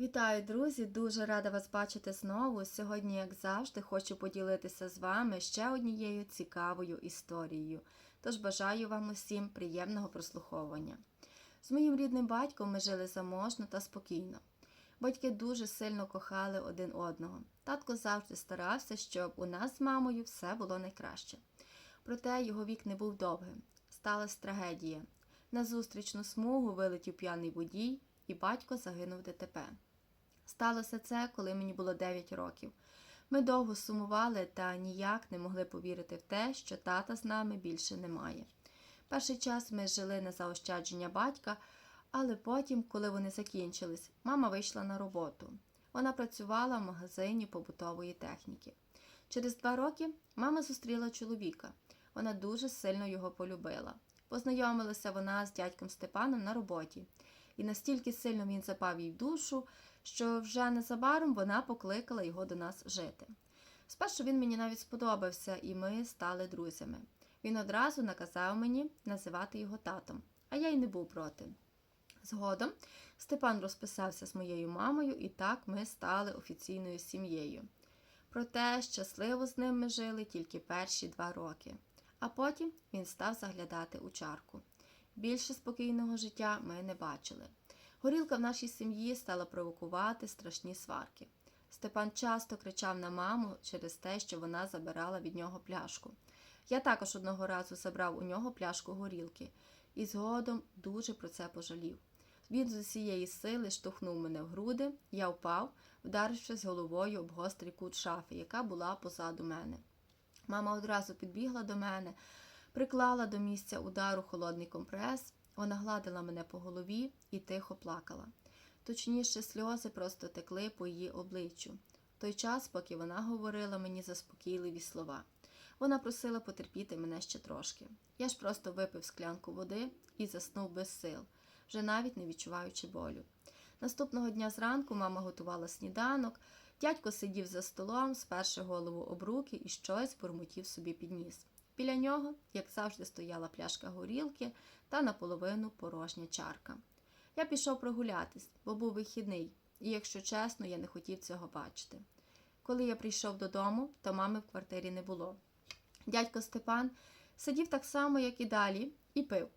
Вітаю, друзі! Дуже рада вас бачити знову. Сьогодні, як завжди, хочу поділитися з вами ще однією цікавою історією. Тож бажаю вам усім приємного прослуховування. З моїм рідним батьком ми жили заможно та спокійно. Батьки дуже сильно кохали один одного. Татко завжди старався, щоб у нас з мамою все було найкраще. Проте його вік не був довгим. Сталася трагедія. На зустрічну смугу вилетів п'яний водій, і батько загинув в ДТП. Сталося це, коли мені було 9 років. Ми довго сумували та ніяк не могли повірити в те, що тата з нами більше немає. Перший час ми жили на заощадження батька, але потім, коли вони закінчились, мама вийшла на роботу. Вона працювала в магазині побутової техніки. Через два роки мама зустріла чоловіка. Вона дуже сильно його полюбила. Познайомилася вона з дядьком Степаном на роботі, і настільки сильно він запав їй в душу, що вже незабаром вона покликала його до нас жити. Спершу він мені навіть сподобався, і ми стали друзями. Він одразу наказав мені називати його татом, а я й не був проти. Згодом Степан розписався з моєю мамою, і так ми стали офіційною сім'єю. Проте щасливо з ним ми жили тільки перші два роки, а потім він став заглядати у чарку. Більше спокійного життя ми не бачили. Горілка в нашій сім'ї стала провокувати страшні сварки. Степан часто кричав на маму через те, що вона забирала від нього пляшку. Я також одного разу забрав у нього пляшку горілки і згодом дуже про це пожалів. Він з усієї сили штовхнув мене в груди, я впав, вдарившись головою об гострий кут шафи, яка була позаду мене. Мама одразу підбігла до мене, приклала до місця удару холодний компрес, вона гладила мене по голові і тихо плакала. Точніше, сльози просто текли по її обличчю. Той час, поки вона говорила мені заспокійливі слова. Вона просила потерпіти мене ще трошки. Я ж просто випив склянку води і заснув без сил, вже навіть не відчуваючи болю. Наступного дня зранку мама готувала сніданок, дядько сидів за столом, сперши голову об руки і щось бурмотів собі під ніс. Біля нього, як завжди, стояла пляшка горілки та наполовину порожня чарка. Я пішов прогулятись, бо був вихідний, і, якщо чесно, я не хотів цього бачити. Коли я прийшов додому, то мами в квартирі не було. Дядько Степан сидів так само, як і далі, і пив.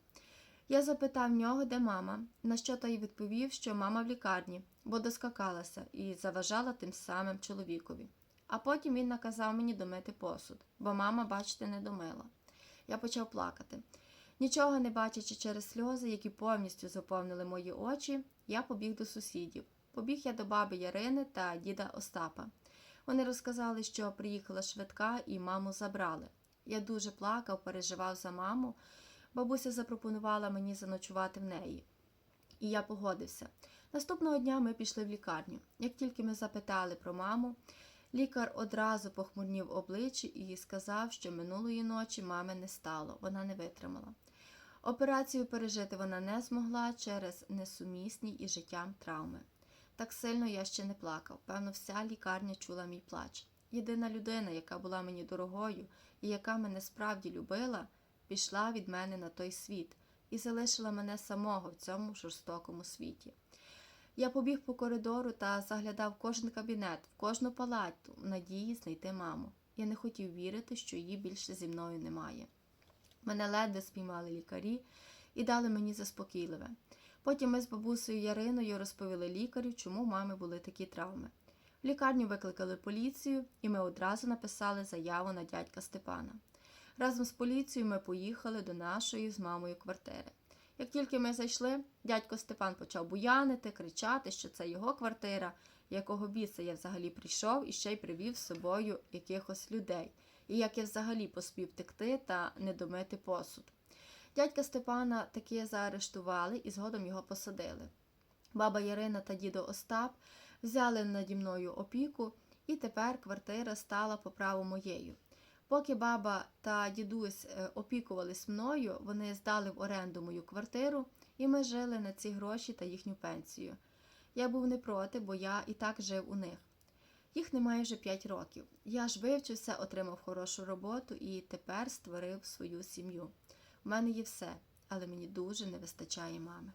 Я запитав нього, де мама, на що той відповів, що мама в лікарні, бо доскакалася і заважала тим самим чоловікові. А потім він наказав мені домити посуд, бо мама, бачите, не домила. Я почав плакати. Нічого не бачачи через сльози, які повністю заповнили мої очі, я побіг до сусідів. Побіг я до баби Ярини та діда Остапа. Вони розказали, що приїхала швидка і маму забрали. Я дуже плакав, переживав за маму. Бабуся запропонувала мені заночувати в неї. І я погодився. Наступного дня ми пішли в лікарню. Як тільки ми запитали про маму, лікар одразу похмурнів обличчя і сказав, що минулої ночі мами не стало, вона не витримала. Операцію пережити вона не змогла через несумісні із життям травми. Так сильно я ще не плакав. Певно, вся лікарня чула мій плач. Єдина людина, яка була мені дорогою і яка мене справді любила, пішла від мене на той світ і залишила мене самого в цьому жорстокому світі. Я побіг по коридору та заглядав кожен кабінет, в кожну палату, в надії знайти маму. Я не хотів вірити, що її більше зі мною немає. Мене ледве спіймали лікарі і дали мені заспокійливе. Потім ми з бабусею Яриною розповіли лікарю, чому мами були такі травми. В лікарню викликали поліцію, і ми одразу написали заяву на дядька Степана. Разом з поліцією ми поїхали до нашої з мамою квартири. Як тільки ми зайшли, дядько Степан почав буянити, кричати, що це його квартира, якого біса я взагалі прийшов і ще й привів з собою якихось людей, і як я взагалі поспів текти та не домити посуд. Дядька Степана таки заарештували і згодом його посадили. Баба Ярина та дідо Остап взяли наді мною опіку, і тепер квартира стала по праву моєю. Поки баба та дідусь е, опікувались мною, вони здали в оренду мою квартиру, і ми жили на ці гроші та їхню пенсію. Я був не проти, бо я і так жив у них. Їх немає вже 5 років. Я ж вивчився, отримав хорошу роботу і тепер створив свою сім'ю. У мене є все, але мені дуже не вистачає мами.